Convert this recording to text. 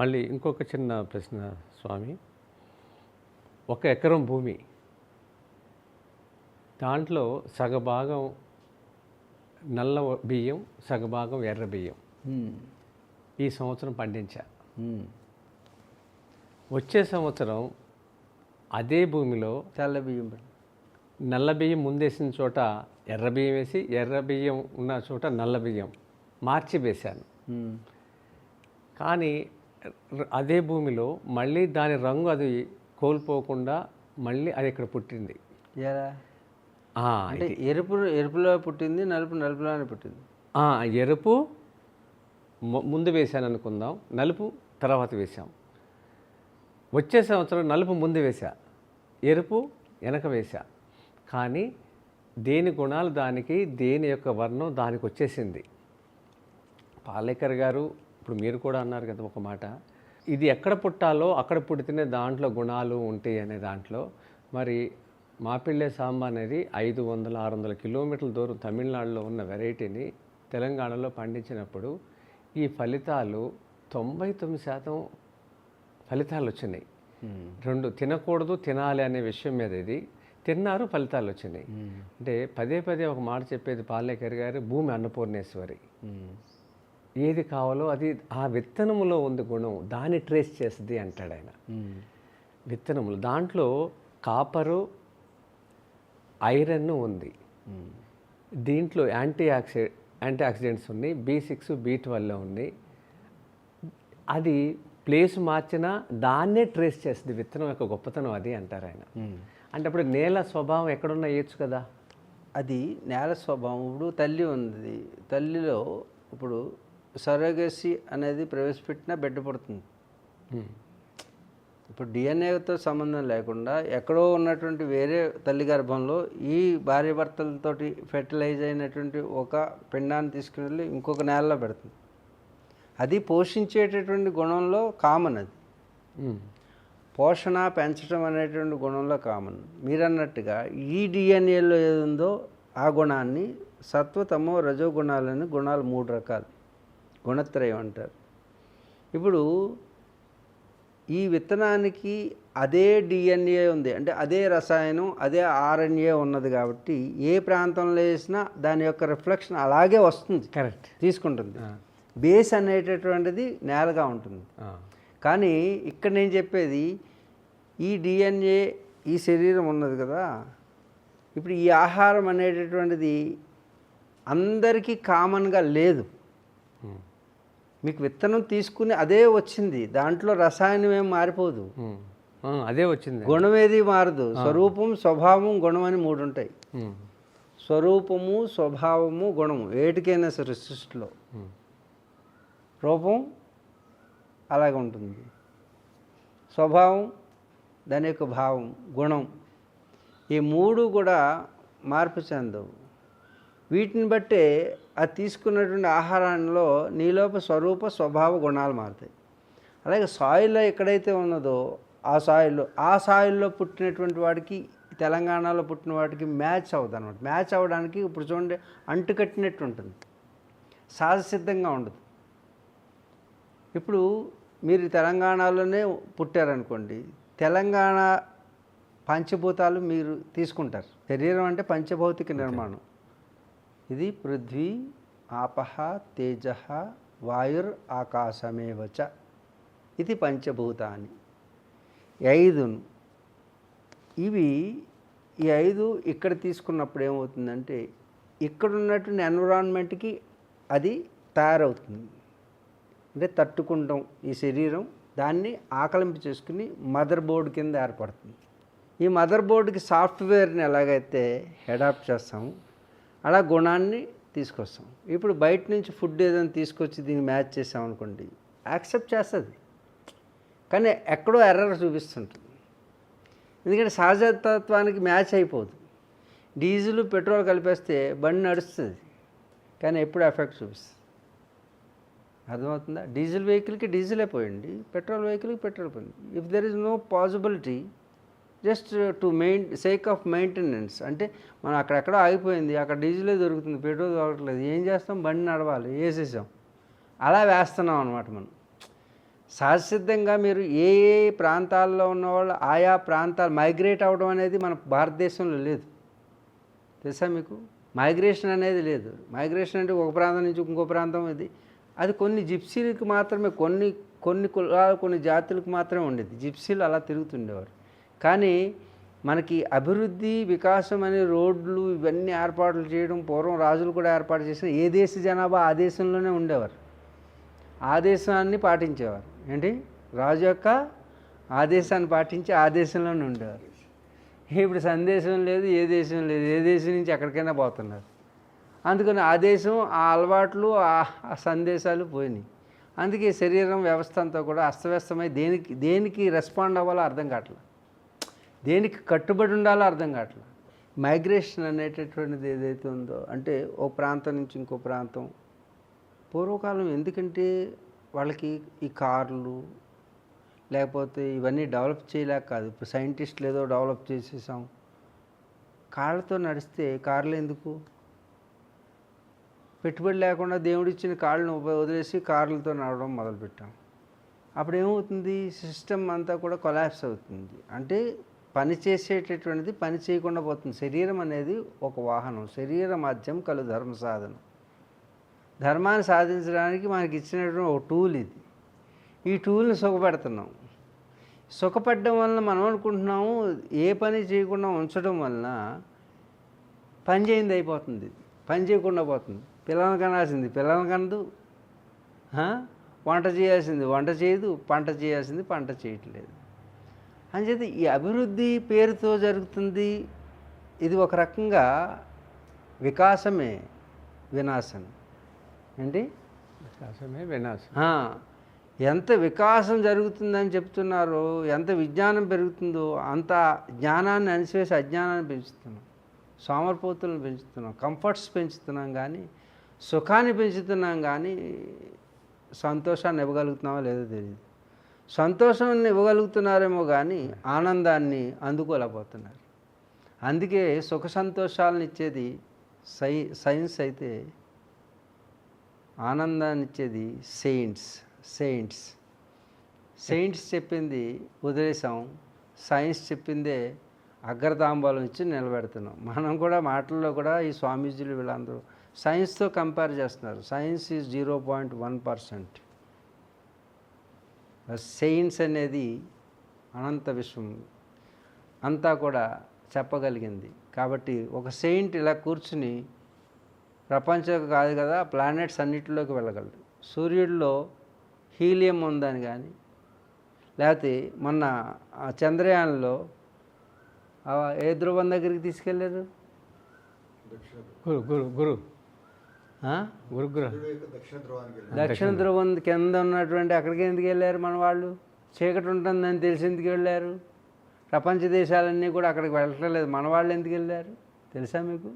మళ్ళీ ఇంకొక చిన్న ప్రశ్న స్వామి ఒక ఎకరం భూమి దాంట్లో సగభాగం నల్ల బియ్యం సగభాగం ఎర్ర బియ్యం. ఈ సంవత్సరం పండించా. వచ్చే సంవత్సరం అదే భూమిలో తెల్ల బియ్యం నల్ల బియ్యం ముందేసిన చోట ఎర్ర బియ్యం వేసి ఎర్ర బియ్యం ఉన్న చోట నల్ల బియ్యం మార్చి వేశాను. కానీ అదే భూమిలో మళ్ళీ దాని రంగు అది కోల్పోకుండా మళ్ళీ అది ఇక్కడ పుట్టింది. అంటే ఎరుపు ఎరుపులో పుట్టింది నలుపు నలుపులోనే పుట్టింది. ఎరుపు ముందు వేశాను అనుకుందాం. నలుపు తర్వాత వేశాం. వచ్చే సంవత్సరం నలుపు ముందు వేశా. ఎరుపు వెనక వేశా. కానీ దేని గుణాలు దానికి దేని యొక్క వర్ణం దానికి వచ్చేసింది. పాలేకర్ గారు ఇప్పుడు మీరు కూడా అన్నారు కదా ఒక మాట. ఇది ఎక్కడ పుట్టాలో అక్కడ పుడితేనే దాంట్లో గుణాలు ఉంటాయి అనే దాంట్లో. మరి మాపిళ్ళే సాంబ అనేది ఐదు వందల ఆరు వందల కిలోమీటర్ల దూరం తమిళనాడులో ఉన్న వెరైటీని తెలంగాణలో పండించినప్పుడు ఈ ఫలితాలు తొంభై తొమ్మిది శాతం ఫలితాలు వచ్చినాయి. రెండు తినకూడదు తినాలి అనే విషయం మీద ఇది. తిన్నారు ఫలితాలు వచ్చినాయి. అంటే పదే పదే ఒక మాట చెప్పేది పాలేకర్ గారు భూమి అన్నపూర్ణేశ్వరి. ఏది కావాలో అది ఆ విత్తనములో ఉంది గుణం దాన్ని ట్రేస్ చేస్తుంది అంటాడు ఆయన. విత్తనములు. దాంట్లో కాపరు ఐరన్ ఉంది. దీంట్లో యాంటీ ఆక్సి యాంటీ ఆక్సిడెంట్స్ ఉన్నాయి బి సిక్స్ బి ట్వెల్వ్లో ఉన్నాయి అది ప్లేస్ మార్చినా దాన్నే ట్రేస్ చేస్తుంది. విత్తనం యొక్క గొప్పతనం అది అంటారు ఆయన. అంటే అప్పుడు నేల స్వభావం ఎక్కడున్నా వేయచ్చు కదా. అది నేల స్వభావం. ఇప్పుడు తల్లి ఉంది. తల్లిలో ఇప్పుడు సరోగసి అనేది ప్రవేశపెట్టినా బిడ్డ పుడుతుంది. ఇప్పుడు డిఎన్ఏతో సంబంధం లేకుండా ఎక్కడో ఉన్నటువంటి వేరే తల్లి గర్భంలో ఈ భార్యాభర్తలతోటి ఫెర్టిలైజ్ అయినటువంటి ఒక పిండాన్ని తీసుకుని వెళ్ళి ఇంకొక నేలలో పెడుతుంది. అది పోషించేటటువంటి గుణంలో కామన్ అది. పోషణ పెంచడం అనేటువంటి గుణంలో కామన్. మీరన్నట్టుగా ఈ డిఎన్ఏలో ఏది ఉందో ఆ గుణాన్ని సత్వతమో రజో గుణాలని గుణాలు మూడు రకాలు. గుణత్రయం అంటారు. ఇప్పుడు ఈ విత్తనానికి అదే డిఎన్ఏ ఉంది. అంటే అదే రసాయనం అదే ఆర్ఎన్ఏ ఉన్నది కాబట్టి ఏ ప్రాంతంలో వేసినా దాని యొక్క రిఫ్లెక్షన్ అలాగే వస్తుంది. కరెక్ట్. తీసుకుంటుంది. బేస్ అనేటటువంటిది నేలగా ఉంటుంది. కానీ ఇక్కడ నేను చెప్పేది ఈ డిఎన్ఏ ఈ శరీరం ఉన్నది కదా. ఇప్పుడు ఈ ఆహారం అనేటటువంటిది అందరికీ కామన్గా లేదు. మీకు విత్తనం తీసుకుని అదే వచ్చింది. దాంట్లో రసాయనం ఏం మారిపోదు అదే వచ్చింది. గుణం ఏది మారదు. స్వరూపం స్వభావం గుణం అని మూడు ఉంటాయి. స్వరూపము స్వభావము గుణము ఏటికైనా సరే సృష్టిలో. రూపం అలాగే ఉంటుంది. స్వభావం దాని యొక్క భావం గుణం ఈ మూడు కూడా మార్పు చెందవు. వీటిని బట్టే అది తీసుకున్నటువంటి ఆహారంలో నీలోప స్వరూప స్వభావ గుణాలు మారుతాయి. అలాగే సాయిల్లో ఎక్కడైతే ఉన్నదో ఆ సాయిల్లో ఆ సాయిల్లో పుట్టినటువంటి వాడికి తెలంగాణలో పుట్టిన వాడికి మ్యాచ్ అవ్వదు అనమాట మ్యాచ్ అవ్వడానికి ఇప్పుడు చూడండి అంటుకట్టినట్టు ఉంటుంది. సహజసిద్ధంగా ఉండదు. ఇప్పుడు మీరు తెలంగాణలోనే పుట్టారనుకోండి తెలంగాణ పంచభూతాలు మీరు తీసుకుంటారు. శరీరం అంటే పంచభౌతిక నిర్మాణం. ఇది పృథ్వీ ఆపహ తేజ వాయుర్ ఆకాశమేవచ ఇది పంచభూతాన్ని. ఐదును. ఇవి ఈ ఐదు ఇక్కడ తీసుకున్నప్పుడు ఏమవుతుందంటే ఇక్కడ ఉన్నటువంటి ఎన్విరాన్మెంట్కి అది తయారవుతుంది. అంటే తట్టుకుంటాం ఈ శరీరం దాన్ని ఆకలింపు చేసుకుని మదర్ బోర్డు కింద ఏర్పడుతుంది. ఈ మదర్ బోర్డుకి సాఫ్ట్వేర్ని ఎలాగైతే అడాప్ట్ చేస్తాము అలా గుణాన్ని తీసుకొస్తాం. ఇప్పుడు బయట నుంచి ఫుడ్ ఏదైనా తీసుకొచ్చి దీన్ని మ్యాచ్ చేసామనుకోండి యాక్సెప్ట్ చేస్తుంది. కానీ ఎక్కడో ఎర్రర్ చూపిస్తుంటుంది. ఎందుకంటే సహజతత్వానికి మ్యాచ్ అయిపోదు. డీజిల్ పెట్రోల్ కలిపేస్తే బండి నడుస్తుంది కానీ ఎప్పుడు ఎఫెక్ట్ చూపిస్తుంది. అర్థమవుతుందా? డీజిల్ వెహికల్కి డీజిలే పోయింది పెట్రోల్ వెహికల్కి పెట్రోల్ పోయింది if there is no possibility just to main sake of maintenance అంటే మనం అక్కడెక్కడ ఆగిపోయింది అక్కడ డీజిలే దొరుకుతుంది పెట్రోల్ దొరకట్లేదు ఏం చేస్తాం? బండి నడవాలి వేసేసాం. అలా వేస్తున్నాం అనమాట మనం. సహజసిద్ధంగా మీరు ఏ ఏ ప్రాంతాల్లో ఉన్నవాళ్ళు ఆయా ప్రాంతాలు మైగ్రేట్ అవ్వడం అనేది మన భారతదేశంలో లేదు. తెలుసా మీకు? మైగ్రేషన్ అనేది లేదు. మైగ్రేషన్ అంటే ఒక ప్రాంతం నుంచి ఇంకో ప్రాంతం ఇది. అది కొన్ని జిప్సీలకు మాత్రమే కొన్ని కొన్ని కులాలు కొన్ని జాతులకు మాత్రమే ఉండేది. జిప్సీలు అలా తిరుగుతుండేవారు. కానీ మనకి అభివృద్ధి వికాసం అనే రోడ్లు ఇవన్నీ ఏర్పాట్లు చేయడం పూర్వం రాజులు కూడా ఏర్పాటు చేసిన ఏ దేశ జనాభా ఆ దేశంలోనే ఉండేవారు. ఆదేశాన్ని పాటించేవారు. ఏంటి? రాజు యొక్క ఆదేశాన్ని పాటించి ఆ దేశంలోనే ఉండేవారు. ఇప్పుడు సందేశం లేదు ఏ దేశం లేదు ఏ దేశం నుంచి ఎక్కడికైనా పోతున్నారు. అందుకని ఆ దేశం ఆ అలవాట్లు ఆ- ఆ సందేశాలు పోయినాయి. అందుకే శరీరం వ్యవస్థ అంతా కూడా అస్తవ్యస్తమై దేనికి దేనికి రెస్పాండ్ అవ్వాలో అర్థం కావట్లేదు. దేనికి కట్టుబడి ఉండాలో అర్థం కావట్లేదు. మైగ్రేషన్ అనేటటువంటిది ఏదైతే ఉందో అంటే ఒక ప్రాంతం నుంచి ఇంకో ప్రాంతం పూర్వకాలం ఎందుకంటే వాళ్ళకి ఈ కార్లు లేకపోతే ఇవన్నీ డెవలప్ చేయలేక కాదు. ఇప్పుడు సైంటిస్టులు ఏదో డెవలప్ చేసేసాం. కాళ్ళతో నడిస్తే కార్లు ఎందుకు? పెట్టుబడి లేకుండా దేవుడిచ్చిన కాళ్ళను వదిలేసి కార్లతో నడవడం మొదలుపెట్టాం. అప్పుడు ఏమవుతుంది సిస్టమ్ అంతా కూడా కొలాప్స్ అవుతుంది. అంటే పని చేసేటటువంటిది పని చేయకుండా పోతుంది. శరీరం అనేది ఒక వాహనం. శరీర మాధ్యం కలు ధర్మ సాధనం. ధర్మాన్ని సాధించడానికి మనకి ఇచ్చినటువంటి ఒక టూల్ ఇది. ఈ టూల్ని సుఖపెడుతున్నాం. సుఖపడడం వలన మనం అనుకుంటున్నాము ఏ పని చేయకుండా ఉంచడం వలన పని చేయింది అయిపోతుంది. పని చేయకుండా పోతుంది. పిల్లలను కనాల్సింది. పిల్లలను కనదు. వంట చేయాల్సింది. వంట చేయదు. పంట చేయాల్సింది. పంట చేయట్లేదు. అంచేత ఈ అభివృద్ధి పేరుతో జరుగుతుంది. ఇది ఒక రకంగా వికాసమే వినాశం ఏంటి? వికాసమే వినాశం ఎంత వికాసం జరుగుతుందని చెప్తున్నారో ఎంత విజ్ఞానం పెరుగుతుందో అంత జ్ఞానాన్ని అణిసివేసి అజ్ఞానాన్ని పెంచుతున్నాం. సోమరిపోతులను పెంచుతున్నాం. కంఫర్ట్స్ పెంచుతున్నాం కానీ సుఖాన్ని పెంచుతున్నాం కానీ సంతోషాన్ని ఇవ్వగలుగుతున్నామో లేదో తెలియదు. సంతోషాన్ని ఇవ్వగలుగుతున్నారేమో కానీ ఆనందాన్ని అందుకోలేకపోతున్నారు. అందుకే సుఖ సంతోషాలను ఇచ్చేది సై సైన్స్ అయితే ఆనందాన్ని ఇచ్చేది సెయింట్స్ సెయింట్స్. సెయింట్స్ చెప్పింది వదిలేసాం సైన్స్ చెప్పిందే అగ్రతాంబాలం ఇచ్చి నిలబెడుతున్నాం. మనం కూడా మాటల్లో కూడా ఈ స్వామీజీలు వీళ్ళందరూ సైన్స్తో కంపేర్ చేస్తున్నారు. Science is zero point one percent. Science అనేది అనంత విశ్వం. అంతా కూడా చెప్పగలిగింది. కాబట్టి ఒక సెయింట్ ఇలా కూర్చుని ప్రపంచం కాదు కదా ప్లానెట్స్ అన్నిటిలోకి వెళ్ళగలడు. సూర్యుడిలో హీలియం ఉందని కానీ లేకపోతే మొన్న చంద్రయాన్లో ఆ ఏ ధ్రువం దగ్గరికి తీసుకెళ్ళారు? గురు గురు గురు. ఆ? గురు గురు దక్షిణ ధ్రువం. కింద ఉన్నటువంటి అక్కడికి ఎందుకు వెళ్ళారు మన వాళ్ళు? చీకటి ఉంటుందని తెలిసి ఎందుకు వెళ్ళారు? ప్రపంచ దేశాలన్నీ కూడా అక్కడికి వెళ్ళట్లేదు. మన వాళ్ళు ఎందుకు వెళ్ళారు? తెలుసా మీకు?